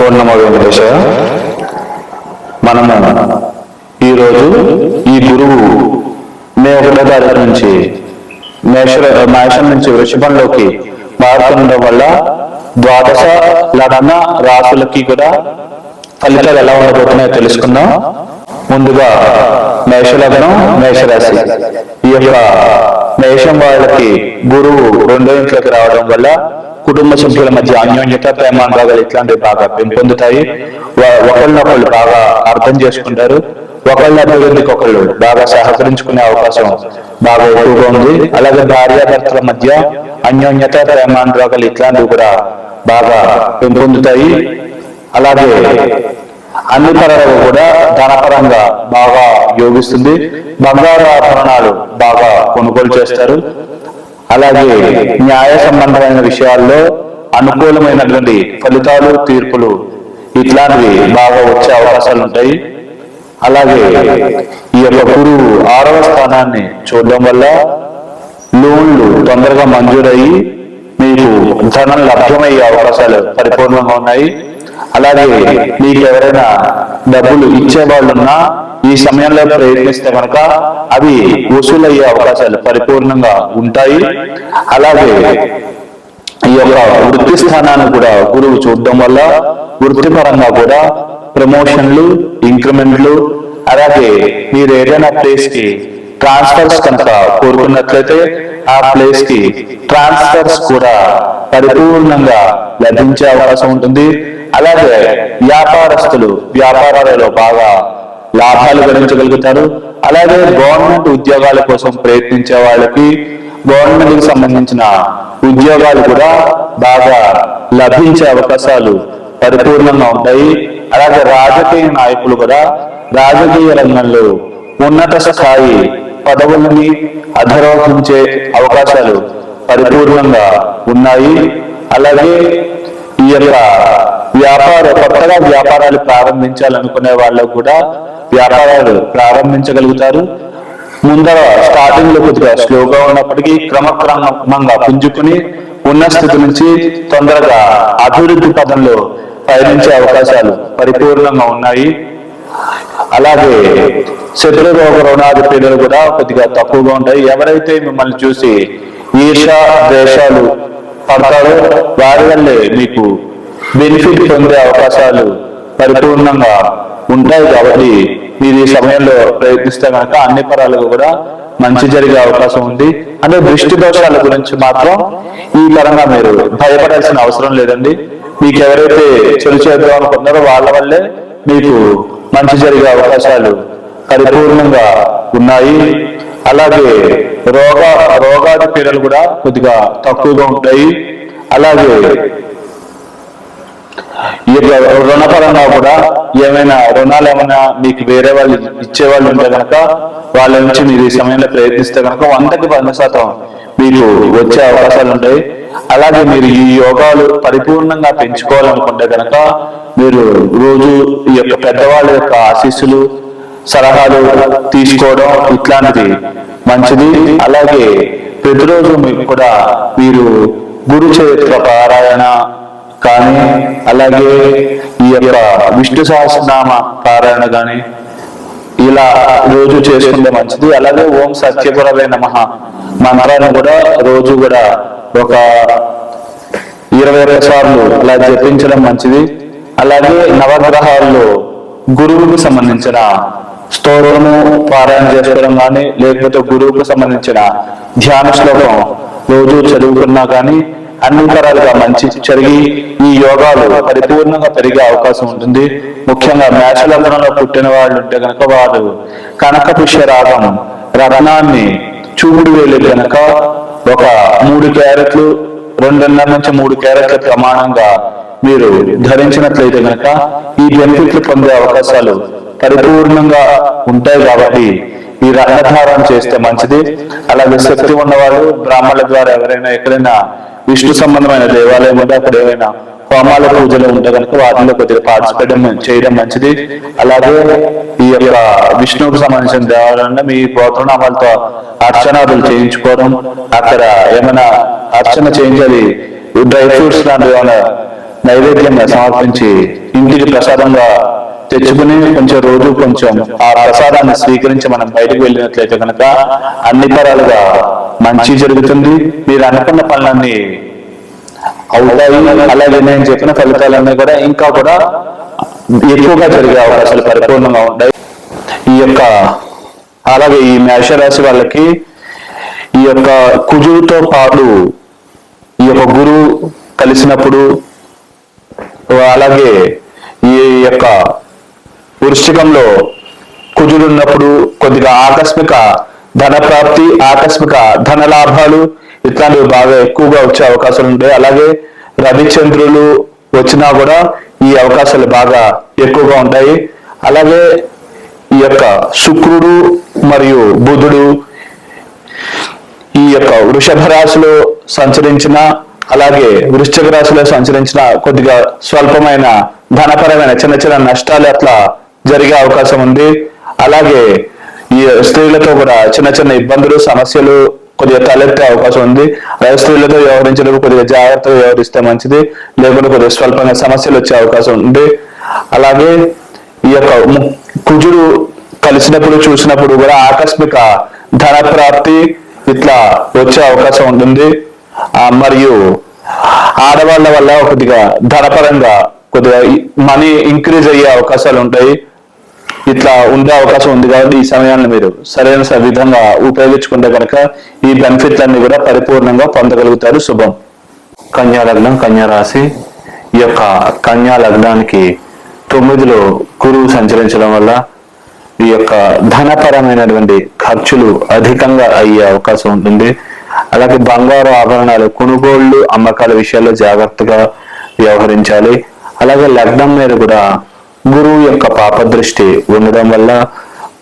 ఓం వెంకటేశ మనము ఈరోజు ఈ గురువు మే ఒకటో తారీఖు నుంచి మేష మేషం నుంచి వృషభంలోకి మారుతుండడం వల్ల ద్వాదశ లగ్న రాసులకి కూడా ఫలితాలు ఎలా ఉండబోతున్నాయో తెలుసుకుందాం. ముందుగా మేషలగ్నం మేషరాశి ఈ యొక్క మేషం వాళ్ళకి గురువు రెండో ఇంట్లోకి రావడం వల్ల కుటుంబ సభ్యుల మధ్య అన్యోన్యత ప్రేమానురాగాలు ఇట్లాంటివి బాగా పెంపొందుతాయి. ఒకళ్ళనొకళ్ళు బాగా అర్థం చేసుకుంటారు. ఒకళ్ళ అభివృద్ధికి ఒకళ్ళు బాగా సహకరించుకునే అవకాశం బాగా ఎక్కువగా ఉంది. అలాగే భార్యాభర్తల మధ్య అన్యోన్యత ప్రేమానురాగాలు ఇట్లాంటివి కూడా బాగా పెంపొందుతాయి. అలాగే అన్ని పరాలు కూడా ధనపరంగా బాగా యోగిస్తుంది బంగారు ఆభరణాలు బాగా కొనుగోలు చేస్తారు. అలాగే న్యాయ సంబంధమైన విషయాల్లో అనుకూలమైనటువంటి ఫలితాలు తీర్పులు ఇట్లాంటివి బాగా వచ్చే అవకాశాలు ఉంటాయి. అలాగే ఈ యొక్క గురువు ఆరవ స్థానాన్ని చూడడం వల్ల లోన్లు తొందరగా మంజూరయ్యి మీకు ధనం లభ్యమయ్యే అవకాశాలు పరిపూర్ణంగా ఉన్నాయి. అలాగే మీకు ఎవరైనా డబ్బులు ఇచ్చే వాళ్ళున్నా ఈ సమయంలో ప్రయత్నిస్తే కనుక అవి వసూలయ్యే అవకాశాలు పరిపూర్ణంగా ఉంటాయి. అలాగే ఈ యొక్క వృత్తి స్థానాన్ని కూడా గురువు చూడడం వల్ల వృత్తిపరంగా కూడా ప్రమోషన్లు ఇంక్రిమెంట్లు అలాగే మీరు ఏదైనా ప్లేస్కి ట్రాన్స్ఫర్స్ కనుక కోరుకున్నట్లయితే ఆ ప్లేస్కి ట్రాన్స్ఫర్స్ కూడా పరిపూర్ణంగా లభించే అవకాశం ఉంటుంది. అలాగే వ్యాపారస్తులు వ్యాపారాలలో బాగా లాభాలు గడించగలుగుతారు. అలాగే గవర్నమెంట్ ఉద్యోగాల కోసం ప్రయత్నించే వాళ్ళకి గవర్నమెంట్కి సంబంధించిన ఉద్యోగాలు కూడా బాగా లభించే అవకాశాలు పరిపూర్ణంగా ఉంటాయి. అలాగే రాజకీయ నాయకులు కూడా రాజకీయ రంగంలో ఉన్నత స్థాయి పదవులని అధరోహించే అవకాశాలు పరిపూర్ణంగా ఉన్నాయి. అలాగే ఈ యొక్క వ్యాపార కొత్తగా వ్యాపారాలు ప్రారంభించాలనుకునే వాళ్ళకు కూడా వ్యాపారాలు ప్రారంభించగలుగుతారు. ముందర స్టార్టింగ్లో కొద్దిగా స్లోగా ఉన్నప్పటికీ క్రమక్రమంగా పుంజుకుని ఉన్న స్థితి నుంచి తొందరగా అభివృద్ధి పదంలో పయనించే అవకాశాలు పరిపూర్ణంగా ఉన్నాయి. అలాగే శత్రు రోగ రుణాది పీడలు కూడా కొద్దిగా తక్కువగా ఉంటాయి. ఎవరైతే మిమ్మల్ని చూసి ఈర్ష ద్వేషాలు పడతారో వారి వల్లే మీకు బెనిఫిట్ పొందే అవకాశాలు పరిపూర్ణంగా ఉంటాయి కాబట్టి మీరు ఈ సమయంలో ప్రయత్నిస్తే కనుక అన్ని పరాలకు కూడా మంచి జరిగే అవకాశం ఉంది. అంటే దృష్టి దోషాల గురించి మాత్రం ఈ పరంగా మీరు భయపడాల్సిన అవసరం లేదండి. మీకు ఎవరైతే చెడు చేద్దాం అనుకున్నారో వాళ్ళ వల్లే మీకు మంచి జరిగే అవకాశాలు పరిపూర్ణంగా ఉన్నాయి. అలాగే రోగ రోగాది పీడలు కూడా కొద్దిగా తక్కువగా ఉంటాయి. అలాగే ఈ యొక్క రుణపరంగా కూడా ఏమైనా రుణాలు ఏమైనా మీకు వేరే వాళ్ళు ఇచ్చే వాళ్ళు ఉంటే కనుక వాళ్ళ నుంచి మీరు ఈ సమయంలో ప్రయత్నిస్తే కనుక వందకి వంద శాతం మీకు వచ్చే అవకాశాలు ఉంటాయి. అలాగే మీరు ఈ యోగాలు పరిపూర్ణంగా పెంచుకోవాలనుకుంటే కనుక మీరు రోజు ఈ యొక్క పెద్దవాళ్ళ యొక్క ఆశీస్సులు సలహాలు తీసుకోవడం ఇట్లాంటిది మంచిది. అలాగే ప్రతిరోజు మీకు కూడా మీరు గురు చరిత్ర పారాయణ కానీ అలాగే ఈ యొక్క విష్ణు సహస్రనామ పారాయణ కానీ ఇలా రోజు చేసుకుంటే మంచిది. అలాగే ఓం సత్యపురవే నమ. మంత్రాన్ని కూడా రోజు కూడా ఒక ఇరవై ఇరవై సార్లు అలా జపించడం మంచిది. అలాగే నవగ్రహాల్లో గురువుకు సంబంధించిన స్తోత్రము పారాయణ చేసుకోవడం కానీ లేకపోతే గురువుకు సంబంధించిన ధ్యాన శ్లోకం రోజు చదువుకున్నా కానీ అన్ని తరాలుగా మంచి జరిగి ఈ యోగాలు పరిపూర్ణంగా పెరిగే అవకాశం ఉంటుంది. ముఖ్యంగా మేషలగ్నంలో పుట్టిన వాళ్ళు ఉంటే కనుక వారు కనక పుష్యరాగం రత్నాన్ని చూపుడు వేలు కనుక ఒక మూడు క్యారెట్లు రెండున్నర నుంచి మూడు క్యారెట్ల ప్రమాణంగా మీరు ధరించినట్లయితే కనుక ఈ బెనిఫిట్లు పొందే అవకాశాలు పరిపూర్ణంగా ఉంటాయి కాబట్టి ఈ రత్నధారణ చేస్తే మంచిది. అలాగే శక్తి ఉన్నవాళ్ళు బ్రాహ్మణుల ద్వారా ఎవరైనా ఎక్కడైనా విష్ణు సంబంధమైన దేవాలయం ఉంటే అక్కడ ఏమైనా హోమాల పూజలు ఉంటే కనుక వాటిలో కొద్దిగా పార్టిసిపేట్ చేయడం మంచిది. అలాగే ఈ యొక్క విష్ణువుకు సంబంధించిన దేవాలయంలో మీ గోత్రనామాలతో అర్చనాదులు చేయించుకోవడం అక్కడ ఏమైనా అర్చన చేయించాలి డ్రై ఫ్రూట్స్ లాంటివి ఏమైనా నైవేద్యంగా సమర్పించి ఇంటికి ప్రసాదంగా తెచ్చుకుని కొంచెం రోజు కొంచెం ఆ ప్రసాదాన్ని స్వీకరించి మనం బయటకు వెళ్ళినట్లయితే కనుక అన్ని తరాలుగా మంచి జరుగుతుంది. మీరు అనుకున్న పనులన్నీ అవుతాయి. అలాగే నేను చెప్పిన ఫలితాలన్నీ కూడా ఇంకా కూడా ఎక్కువగా జరిగే అవకాశాలు పరిపూర్ణంగా ఉంటాయి. ఈ యొక్క అలాగే ఈ మేషరాశి వాళ్ళకి ఈ యొక్క కుజుతో పాటు ఈ యొక్క గురువు కలిసినప్పుడు అలాగే ఈ యొక్క వృష్టికంలో కుజుడు ఉన్నప్పుడు కొద్దిగా ఆకస్మిక ధన ప్రాప్తి ఆకస్మిక ధన లాభాలు ఇట్లాంటివి బాగా ఎక్కువగా వచ్చే అవకాశాలు ఉంటాయి. అలాగే రవిచంద్రులు వచ్చినా కూడా ఈ అవకాశాలు బాగా ఎక్కువగా ఉంటాయి. అలాగే ఈ యొక్క శుక్రుడు మరియు బుధుడు ఈ యొక్క వృషభ రాశిలో సంచరించిన అలాగే వృశ్చిక రాశిలో సంచరించిన కొద్దిగా స్వల్పమైన ధనపరమైన చిన్న చిన్న నష్టాలు అట్లా జరిగే అవకాశం ఉంది. అలాగే ఈ స్త్రీలతో కూడా చిన్న చిన్న ఇబ్బందులు సమస్యలు కొద్దిగా తలెత్తే అవకాశం ఉంది. అలాగే స్త్రీలతో వ్యవహరించడం కొద్దిగా జాగ్రత్తగా వ్యవహరిస్తే మంచిది. లేకుంటే కొద్దిగా స్వల్పంగా సమస్యలు వచ్చే అవకాశం ఉంది. అలాగే ఈ యొక్క ము- కుజుడు కలిసినప్పుడు చూసినప్పుడు కూడా ఆకస్మిక ధన ప్రాప్తి ఇట్లా వచ్చే అవకాశం ఉంటుంది. మరియు ఆడవాళ్ళ వల్ల కొద్దిగా ధనపరంగా కొద్దిగా మనీ ఇంక్రీజ్ అయ్యే అవకాశాలు ఉంటాయి. ఇట్లా ఉండే అవకాశం ఉంది కాబట్టి ఈ సమయాన్ని మీరు సరైన విధంగా ఉపయోగించుకుంటే కనుక ఈ బెనిఫిట్లన్నీ కూడా పరిపూర్ణంగా పొందగలుగుతారు. శుభం. కన్యా లగ్నం కన్యా రాశి. ఈ యొక్క కన్యా లగ్నానికి తొమ్మిదిలో గురువు సంచరించడం వల్ల ఈ యొక్క ధనపరమైనటువంటి ఖర్చులు అధికంగా అయ్యే అవకాశం ఉంటుంది. అలాగే బంగారు ఆభరణాలు కొనుగోళ్ళు అమ్మకాల విషయాల్లో జాగ్రత్తగా వ్యవహరించాలి. అలాగే లగ్నం మీద కూడా గురువు యొక్క పాపదృష్టి ఉండడం వల్ల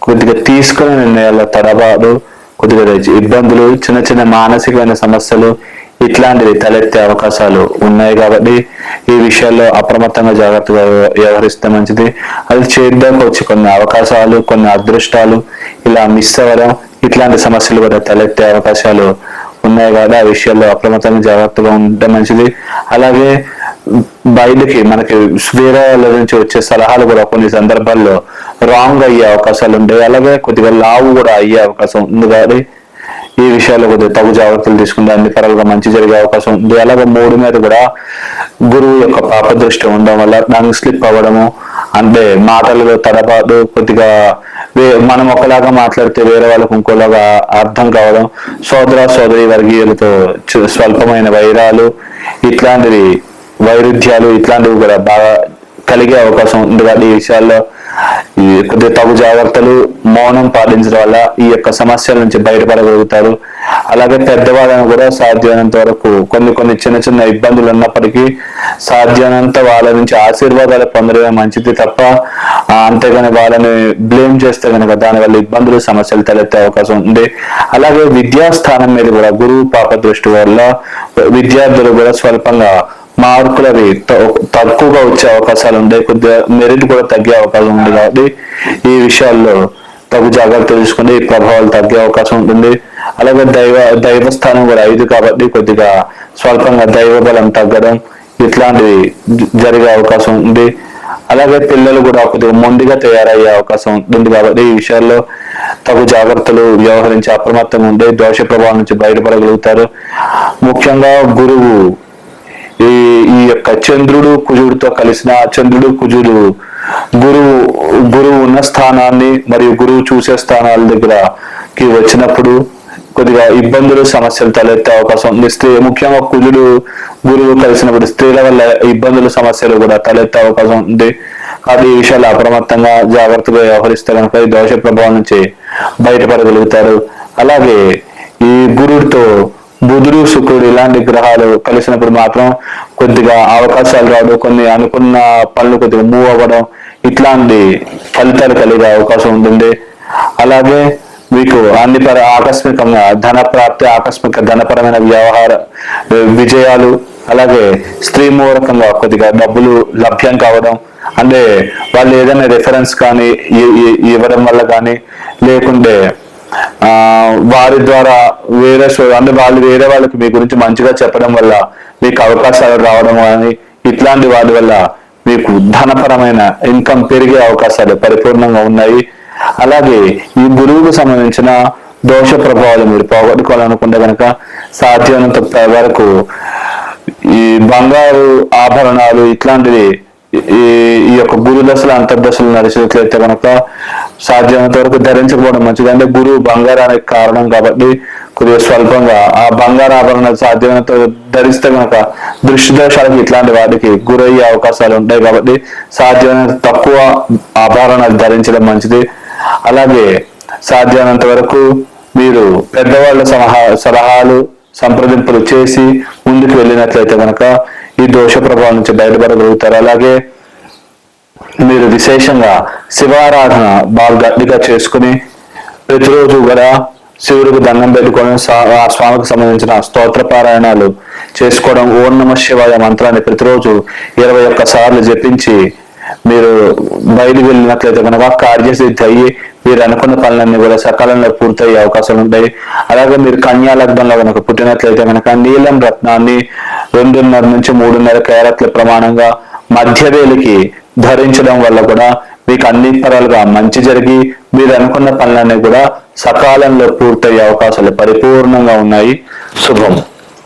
కొద్దిగా తీసుకునే నిర్ణయాల తడబాటు కొద్దిగా ఇబ్బందులు చిన్న చిన్న మానసికమైన సమస్యలు ఇట్లాంటివి తలెత్తే అవకాశాలు ఉన్నాయి కాబట్టి ఈ విషయాల్లో అప్రమత్తంగా జాగ్రత్తగా వ్యవహరిస్తే మంచిది. అది చేయడానికి వచ్చి కొన్ని అవకాశాలు కొన్ని అదృష్టాలు ఇలా మిస్ అవ్వడం ఇట్లాంటి సమస్యలు కూడా తలెత్తే అవకాశాలు ఉన్నాయి కాబట్టి ఆ విషయాల్లో అప్రమత్తంగా జాగ్రత్తగా ఉండటం మంచిది. అలాగే బయలుకి మనకి వేరే వాళ్ళ నుంచి వచ్చే సలహాలు కూడా కొన్ని సందర్భాల్లో రాంగ్ అయ్యే అవకాశాలు ఉంటాయి. అలాగే కొద్దిగా లావు కూడా అయ్యే అవకాశం ఉంది కాబట్టి ఈ విషయాల్లో కొద్దిగా తగు జాగ్రత్తలు తీసుకుంటే అన్ని పరంగా మంచి జరిగే అవకాశం ఉంది. అలాగే మూడు మీద కూడా గురువు యొక్క పాపదృష్టి ఉండడం వల్ల దానికి స్లిప్ అవ్వడము అంటే మాటలలో తడపాటు కొద్దిగా వే- మనం ఒకలాగా మాట్లాడితే వేరే వాళ్ళకు ఇంకోలాగా అర్థం కావడం సోదర సోదరి వర్గీయులతో చు- స్వల్పమైన వైరాలు ఇట్లాంటివి వైరుధ్యాలు ఇట్లాంటివి కూడా బాగా కలిగే అవకాశం ఉంది కాబట్టి ఈ విషయాల్లో ఈ కొద్దిగా తగు జాగ్రత్తలు మౌనం పాటించడం వల్ల ఈ యొక్క సమస్యల నుంచి బయటపడగలుగుతారు. అలాగే పెద్దవాళ్ళని కూడా సాధ్యమైనంత వరకు కొన్ని కొన్ని చిన్న చిన్న ఇబ్బందులు ఉన్నప్పటికీ సాధ్యమైనంత వాళ్ళ నుంచి ఆశీర్వాదాలు పొందడమే మంచిది తప్ప అంతేగాని వాళ్ళని బ్లేమ్ చేస్తే కనుక దానివల్ల ఇబ్బందులు సమస్యలు తలెత్తే అవకాశం ఉంది. అలాగే విద్యాస్థానం మీద కూడా గురువు పాప దృష్టి వల్ల విద్యార్థులు కూడా స్వల్పంగా మార్కులు అవి తక్కువగా వచ్చే అవకాశాలు ఉంటాయి కొద్దిగా మెరిట్ కూడా తగ్గే అవకాశం ఉంది కాబట్టి ఈ విషయాల్లో తగు జాగ్రత్త తీసుకుంటే ఈ ప్రభావాలు తగ్గే అవకాశం ఉంటుంది అలాగే దైవ దైవ స్థానం కూడా ఐదు కాబట్టి కొద్దిగా స్వల్పంగా దైవ బలం తగ్గడం ఇట్లాంటివి జరిగే అవకాశం ఉంది అలాగే పిల్లలు కూడా కొద్దిగా మొండిగా తయారయ్యే అవకాశం ఉంటుంది కాబట్టి ఈ విషయాల్లో తగు జాగ్రత్తలు వ్యవహరించి అప్రమత్తంగా ఉండే దోష ప్రభావం నుంచి బయటపడగలుగుతారు. ముఖ్యంగా గురువు ఈ యొక్క చంద్రుడు కుజుడితో కలిసిన చంద్రుడు కుజుడు గురువు గురువు ఉన్న స్థానాన్ని మరియు గురువు చూసే స్థానాల దగ్గరకి వచ్చినప్పుడు కొద్దిగా ఇబ్బందులు సమస్యలు తలెత్తే అవకాశం ఉంది. స్త్రీ ముఖ్యంగా కుజుడు గురువు కలిసినప్పుడు స్త్రీల వల్ల ఇబ్బందులు సమస్యలు కూడా తలెత్తే అవకాశం ఉంది. కాబట్టి ఈ విషయాలు అప్రమత్తంగా జాగ్రత్తగా వ్యవహరిస్తే కనుక దోష ప్రభావం నుంచి బయటపడగలుగుతారు. అలాగే ఈ గురుడితో బుధుడు శుక్రుడు ఇలాంటి గ్రహాలు కలిసినప్పుడు మాత్రం కొద్దిగా అవకాశాలు రావడం కొన్ని అనుకున్న పనులు కొద్దిగా మూవ్ అవ్వడం ఇట్లాంటి ఫలితాలు కలిగే అవకాశం ఉంటుంది అలాగే మీకు అన్ని పర ఆకస్మికంగా ధన ప్రాప్తి ఆకస్మిక ధనపరమైన వ్యవహార విజయాలు అలాగే స్త్రీ మూలకంగా కొద్దిగా డబ్బులు లభ్యం కావడం అంటే వాళ్ళు ఏదైనా రెఫరెన్స్ కానీ ఇవ్వడం వల్ల కానీ లేకుంటే ఆ వారి ద్వారా వేరే అంటే వాళ్ళు వేరే వాళ్ళకి మీ గురించి మంచిగా చెప్పడం వల్ల మీకు అవకాశాలు రావడం కానీ ఇట్లాంటి వాటి వల్ల మీకు ధనపరమైన ఇన్కమ్ పెరిగే అవకాశాలు పరిపూర్ణంగా ఉన్నాయి. అలాగే ఈ గురువుకు సంబంధించిన దోష ప్రభావాలు మీరు పోగొట్టుకోవాలనుకుంటే కనుక సాధ్యమైనంత వరకు ఈ బంగారు ఆభరణాలు ఇట్లాంటివి ఈ ఈ యొక్క గురు దశలు అంతర్దశలు నడిచినట్లయితే కనుక సాధ్యమైనంత వరకు ధరించకపోవడం మంచిది. అంటే గురువు బంగారానికి కారణం కాబట్టి కొద్దిగా స్వల్పంగా ఆ బంగారు ఆభరణాలు సాధ్యమైనంత ధరిస్తే కనుక దృష్టి దోషాలకి ఇట్లాంటి వాటికి గురయ్యే అవకాశాలు ఉంటాయి కాబట్టి సాధ్యమైనంత తక్కువ ఆభరణాలు ధరించడం మంచిది. అలాగే సాధ్యమైనంత వరకు మీరు పెద్దవాళ్ళ సలహా సలహాలు సంప్రదింపులు చేసి ముందుకు వెళ్ళినట్లయితే కనుక ఈ దోష ప్రభావం నుంచి బయటపడగలుగుతారు. అలాగే మీరు విశేషంగా శివారాధన బాగా గట్టిగా చేసుకుని ప్రతిరోజు కూడా శివుడికి దండం పెట్టుకోవడం ఆ స్వామికి సంబంధించిన స్తోత్ర పారాయణాలు చేసుకోవడం ఓం నమ శివాయ మంత్రాన్ని ప్రతిరోజు ఇరవై ఒక్క సార్లు జపించి మీరు బయటికి వెళ్ళినట్లయితే కనుక కార్యసిద్ధి అయ్యి మీరు అనుకున్న పనులన్నీ కూడా సకాలంలో పూర్తయ్యే అవకాశాలు ఉంటాయి అలాగే మీరు కన్యా లగ్నంలో కనుక పుట్టినట్లయితే కనుక నీలం రత్నాన్ని రెండున్నర నుంచి మూడున్నర క్యారెట్ల ప్రమాణంగా మధ్యవేలికి ధరించడం వల్ల కూడా మీకు అన్ని పరాలుగా మంచి జరిగి మీరు అనుకున్న పనులన్నీ కూడా సకాలంలో పూర్తయ్యే అవకాశాలు పరిపూర్ణంగా ఉన్నాయి. శుభం.